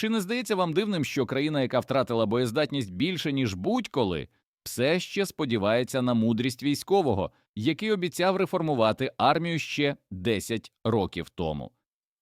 Чи не здається вам дивним, що країна, яка втратила боєздатність більше ніж будь-коли, все ще сподівається на мудрість військового, який обіцяв реформувати армію ще 10 років тому?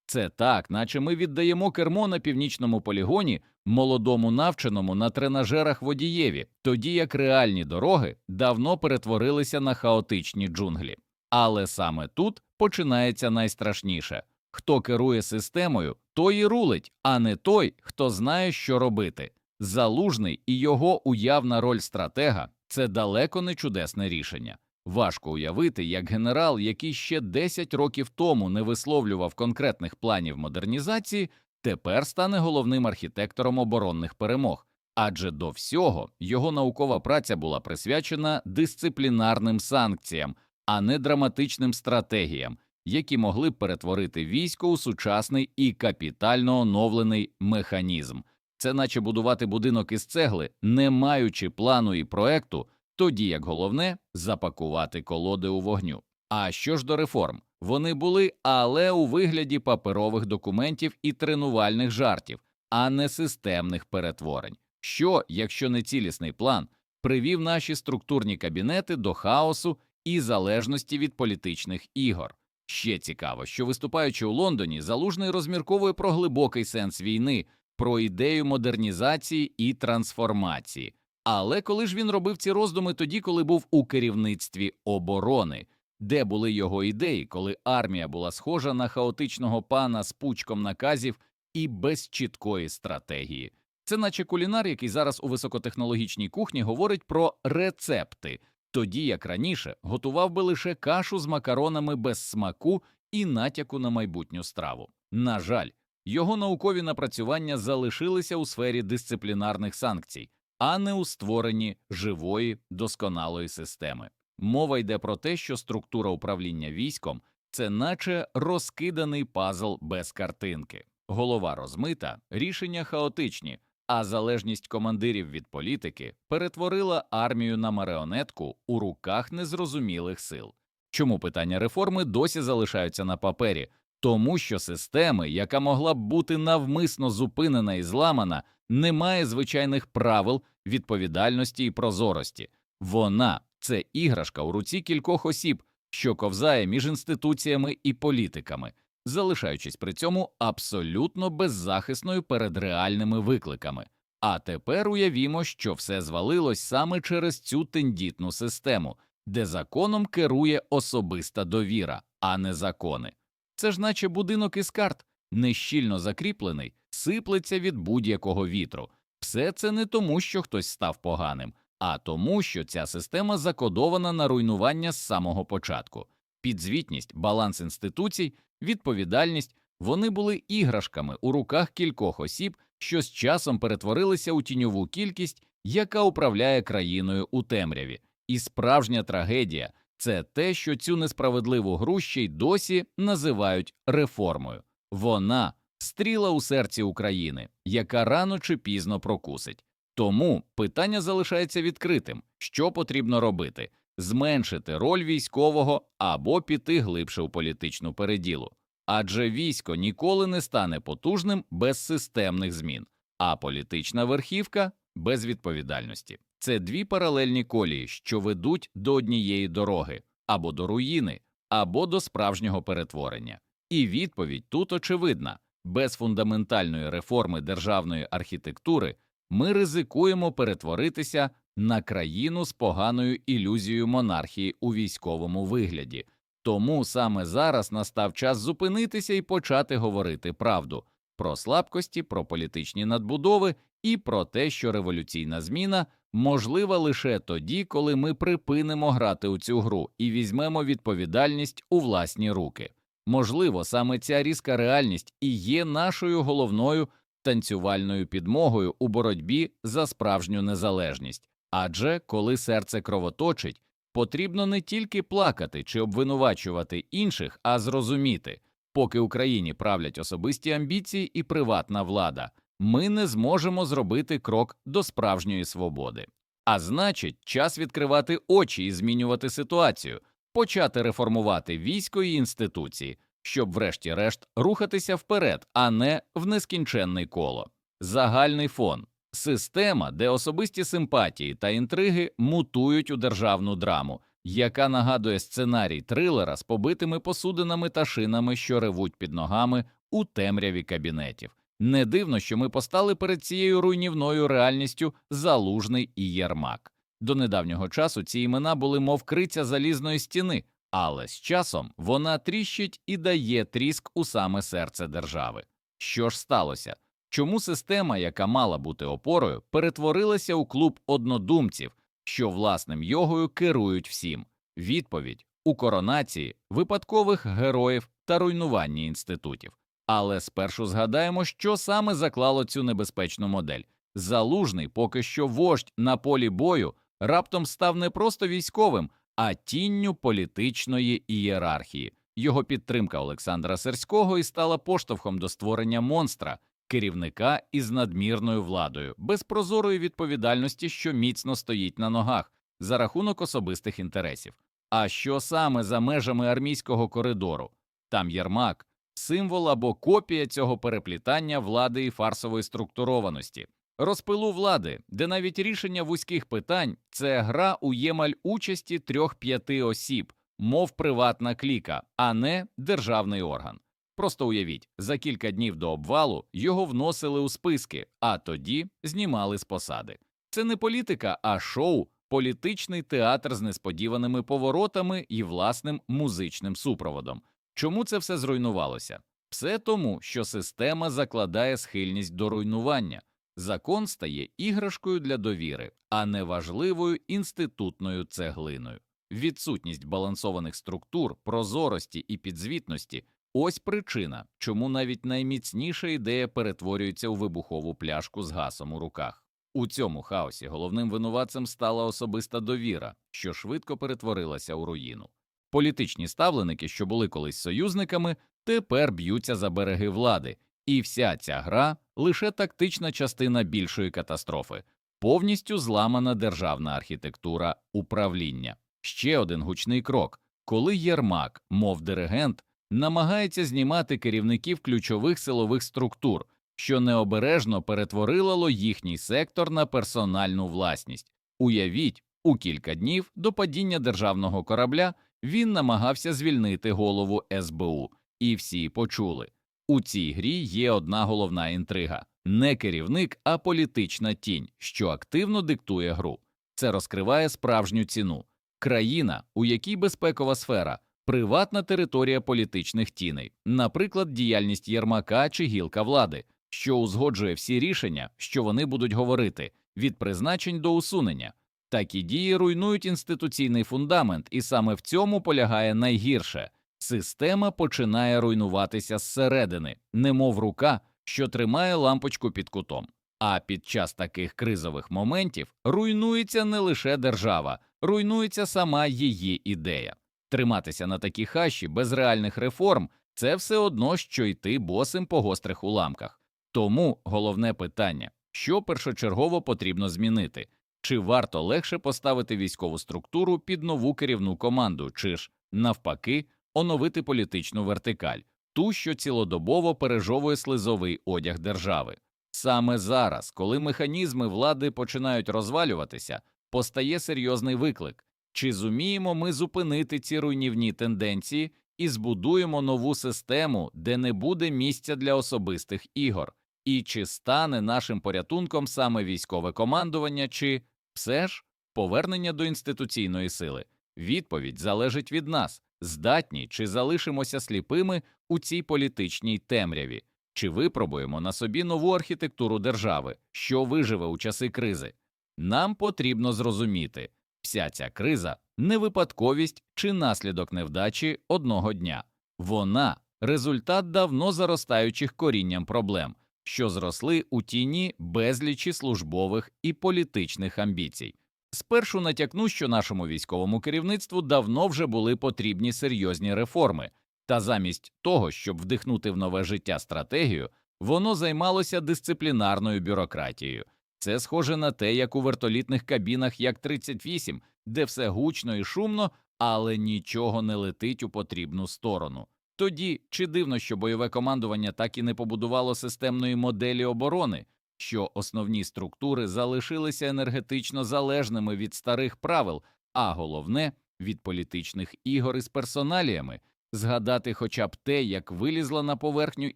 Це так, наче ми віддаємо кермо на північному полігоні молодому навченому на тренажерах водієві, тоді як реальні дороги давно перетворилися на хаотичні джунглі. Але саме тут починається найстрашніше хто керує системою, той і рулить, а не той, хто знає, що робити. Залужний і його уявна роль стратега це далеко не чудесне рішення. Важко уявити, як генерал, який ще 10 років тому не висловлював конкретних планів модернізації, тепер стане головним архітектором оборонних перемог. Адже до всього його наукова праця була присвячена дисциплінарним санкціям, а не драматичним стратегіям, які могли б перетворити військо у сучасний і капітально оновлений механізм. Це наче будувати будинок із цегли, не маючи плану і проекту, тоді як головне запакувати колоди у вогню. А що ж до реформ? Вони були, але у вигляді паперових документів і тренувальних жартів, а не системних перетворень. Що, якщо не цілісний план, привів наші структурні кабінети до хаосу і залежності від політичних ігор? Ще цікаво, що виступаючи у Лондоні, залужний розмірковує про глибокий сенс війни, про ідею модернізації і трансформації. Але коли ж він робив ці роздуми тоді, коли був у керівництві оборони, де були його ідеї, коли армія була схожа на хаотичного пана з пучком наказів і без чіткої стратегії? Це наче кулінар, який зараз у високотехнологічній кухні говорить про рецепти, тоді як раніше готував би лише кашу з макаронами без смаку і натяку на майбутню страву. На жаль, його наукові напрацювання залишилися у сфері дисциплінарних санкцій, а не у створенні живої досконалої системи. Мова йде про те, що структура управління військом це наче розкиданий пазл без картинки, голова розмита, рішення хаотичні, а залежність командирів від політики перетворила армію на маріонетку у руках незрозумілих сил. Чому питання реформи досі залишаються на папері? Тому що системи, яка могла б бути навмисно зупинена і зламана, не має звичайних правил, відповідальності і прозорості. Вона це іграшка у руці кількох осіб, що ковзає між інституціями і політиками, залишаючись при цьому абсолютно беззахисною перед реальними викликами. А тепер уявімо, що все звалилось саме через цю тендітну систему, де законом керує особиста довіра, а не закони. Це ж наче будинок із карт, нещільно закріплений, сиплеться від будь-якого вітру. Все це не тому, що хтось став поганим, а тому, що ця система закодована на руйнування з самого початку. Підзвітність, баланс інституцій, відповідальність вони були іграшками у руках кількох осіб, що з часом перетворилися у тіньову кількість, яка управляє країною у темряві. І справжня трагедія це те, що цю несправедливу гру ще й досі називають реформою. Вона стріла у серці України, яка рано чи пізно прокусить. Тому питання залишається відкритим: що потрібно робити зменшити роль військового або піти глибше у політичну переділу. Адже військо ніколи не стане потужним без системних змін, а політична верхівка без відповідальності. Це дві паралельні колії, що ведуть до однієї дороги або до руїни, або до справжнього перетворення. І відповідь тут очевидна: без фундаментальної реформи державної архітектури ми ризикуємо перетворитися на країну з поганою ілюзією монархії у військовому вигляді. Тому саме зараз настав час зупинитися і почати говорити правду про слабкості, про політичні надбудови і про те, що революційна зміна можлива лише тоді, коли ми припинимо грати у цю гру і візьмемо відповідальність у власні руки. Можливо, саме ця різка реальність і є нашою головною танцювальною підмогою у боротьбі за справжню незалежність. Адже коли серце кровоточить, потрібно не тільки плакати чи обвинувачувати інших, а зрозуміти, поки Україні правлять особисті амбіції і приватна влада, ми не зможемо зробити крок до справжньої свободи. А значить, час відкривати очі і змінювати ситуацію, почати реформувати військо і інституції, щоб, врешті-решт, рухатися вперед, а не в нескінченне коло. Загальний фон система, де особисті симпатії та інтриги мутують у державну драму, яка нагадує сценарій трилера з побитими посудинами та шинами, що ревуть під ногами у темряві кабінетів. Не дивно, що ми постали перед цією руйнівною реальністю Залужний і Єрмак. До недавнього часу ці імена були мов криця залізної стіни, але з часом вона тріщить і дає тріск у саме серце держави. Що ж сталося? Чому система, яка мала бути опорою, перетворилася у клуб однодумців, що власним йогою керують всім? Відповідь у коронації, випадкових героїв та руйнуванні інститутів. Але спершу згадаємо, що саме заклало цю небезпечну модель. Залужний, поки що вождь на полі бою, раптом став не просто військовим, а тінню політичної ієрархії. Його підтримка Олександра Серського і стала поштовхом до створення монстра, керівника із надмірною владою, без прозорої відповідальності, що міцно стоїть на ногах за рахунок особистих інтересів. А що саме за межами армійського коридору? Там Єрмак, символ або копія цього переплітання влади і фарсової структурованості, розпилу влади, де навіть рішення вузьких питань це гра у ємаль участі трьох-п'яти осіб, мов приватна кліка, а не державний орган. Просто уявіть, за кілька днів до обвалу його вносили у списки, а тоді знімали з посади. Це не політика, а шоу, політичний театр з несподіваними поворотами і власним музичним супроводом. Чому це все зруйнувалося? Все тому, що система закладає схильність до руйнування. Закон стає іграшкою для довіри, а не важливою інститутною цеглиною. Відсутність балансованих структур, прозорості і підзвітності ось причина, чому навіть найміцніша ідея перетворюється у вибухову пляшку з гасом у руках. У цьому хаосі головним винуватцем стала особиста довіра, що швидко перетворилася у руїну. Політичні ставленики, що були колись союзниками, тепер б'ються за береги влади, і вся ця гра лише тактична частина більшої катастрофи, повністю зламана державна архітектура управління. Ще один гучний крок, коли Єрмак, мов диригент, намагається знімати керівників ключових силових структур, що необережно перетворило їхній сектор на персональну власність. Уявіть, у кілька днів до падіння державного корабля він намагався звільнити голову СБУ, і всі почули. У цій грі є одна головна інтрига не керівник, а політична тінь, що активно диктує гру. Це розкриває справжню ціну. Країна, у якій безпекова сфера, приватна територія політичних тіней, наприклад, діяльність Єрмака чи гілка влади, що узгоджує всі рішення, що вони будуть говорити, від призначень до усунення. Такі дії руйнують інституційний фундамент, і саме в цьому полягає найгірше. Система починає руйнуватися зсередини, немов рука, що тримає лампочку під кутом. А під час таких кризових моментів руйнується не лише держава, руйнується сама її ідея. Триматися на такій хащі без реальних реформ це все одно, що йти босим по гострих уламках. Тому головне питання що першочергово потрібно змінити, чи варто легше поставити військову структуру під нову керівну команду, чи ж, навпаки, оновити політичну вертикаль, ту, що цілодобово пережовує слизовий одяг держави. Саме зараз, коли механізми влади починають розвалюватися, постає серйозний виклик чи зуміємо ми зупинити ці руйнівні тенденції і збудуємо нову систему, де не буде місця для особистих ігор, і чи стане нашим порятунком саме військове командування, чи все ж повернення до інституційної сили? Відповідь залежить від нас, здатні чи залишимося сліпими у цій політичній темряві, чи випробуємо на собі нову архітектуру держави, що виживе у часи кризи. Нам потрібно зрозуміти, вся ця криза не випадковість чи наслідок невдачі одного дня, вона результат давно заростаючих корінням проблем, що зросли у тіні безлічі службових і політичних амбіцій. Спершу натякну, що нашому військовому керівництву давно вже були потрібні серйозні реформи, та замість того, щоб вдихнути в нове життя стратегію, воно займалося дисциплінарною бюрократією. Це схоже на те, як у вертолітних кабінах як 38, де все гучно і шумно, але нічого не летить у потрібну сторону. Тоді чи дивно, що бойове командування так і не побудувало системної моделі оборони, що основні структури залишилися енергетично залежними від старих правил, а головне від політичних ігор із персоналіями, згадати хоча б те, як вилізла на поверхню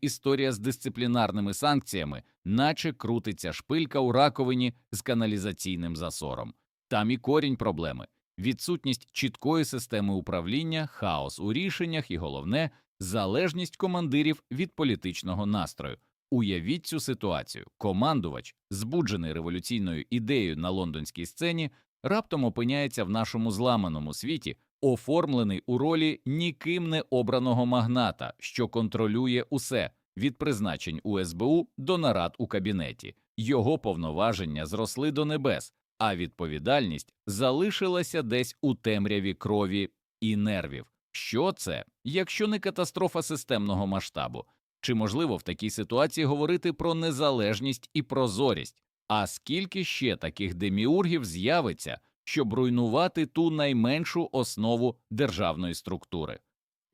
історія з дисциплінарними санкціями, наче крутиться шпилька у раковині з каналізаційним засором. Там і корінь проблеми відсутність чіткої системи управління, хаос у рішеннях і головне залежність командирів від політичного настрою. Уявіть цю ситуацію. Командувач, збуджений революційною ідеєю на лондонській сцені, раптом опиняється в нашому зламаному світі, оформлений у ролі ніким не обраного магната, що контролює усе від призначень у СБУ до нарад у кабінеті. Його повноваження зросли до небес, а відповідальність залишилася десь у темряві крові і нервів. Що це, якщо не катастрофа системного масштабу? Чи можливо в такій ситуації говорити про незалежність і прозорість? А скільки ще таких деміургів з'явиться, щоб руйнувати ту найменшу основу державної структури?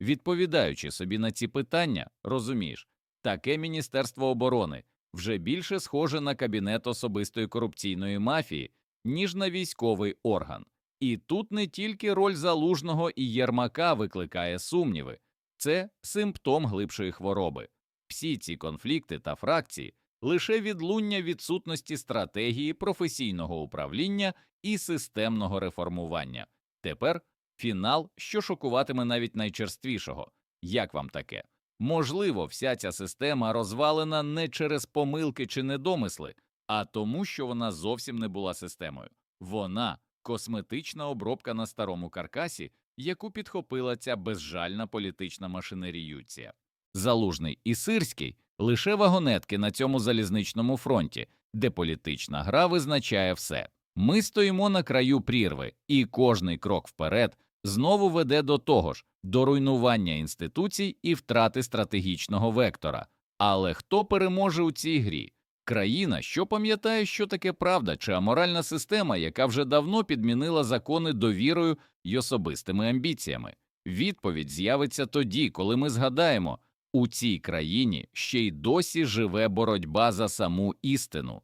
Відповідаючи собі на ці питання, розумієш, таке Міністерство оборони вже більше схоже на кабінет особистої корупційної мафії, ніж на військовий орган. І тут не тільки роль залужного і Єрмака викликає сумніви, це симптом глибшої хвороби. Всі ці конфлікти та фракції лише відлуння відсутності стратегії професійного управління і системного реформування. Тепер фінал, що шокуватиме навіть найчерствішого. Як вам таке? Можливо, вся ця система розвалена не через помилки чи недомисли, а тому, що вона зовсім не була системою. Вона косметична обробка на старому каркасі, яку підхопила ця безжальна політична машинеріюція. Залужний і Сирський лише вагонетки на цьому залізничному фронті, де політична гра визначає все. Ми стоїмо на краю прірви, і кожний крок вперед знову веде до того ж, до руйнування інституцій і втрати стратегічного вектора. Але хто переможе у цій грі? Країна, що пам'ятає, що таке правда, чи аморальна система, яка вже давно підмінила закони довірою й особистими амбіціями? Відповідь з'явиться тоді, коли ми згадаємо, у цій країні ще й досі живе боротьба за саму істину,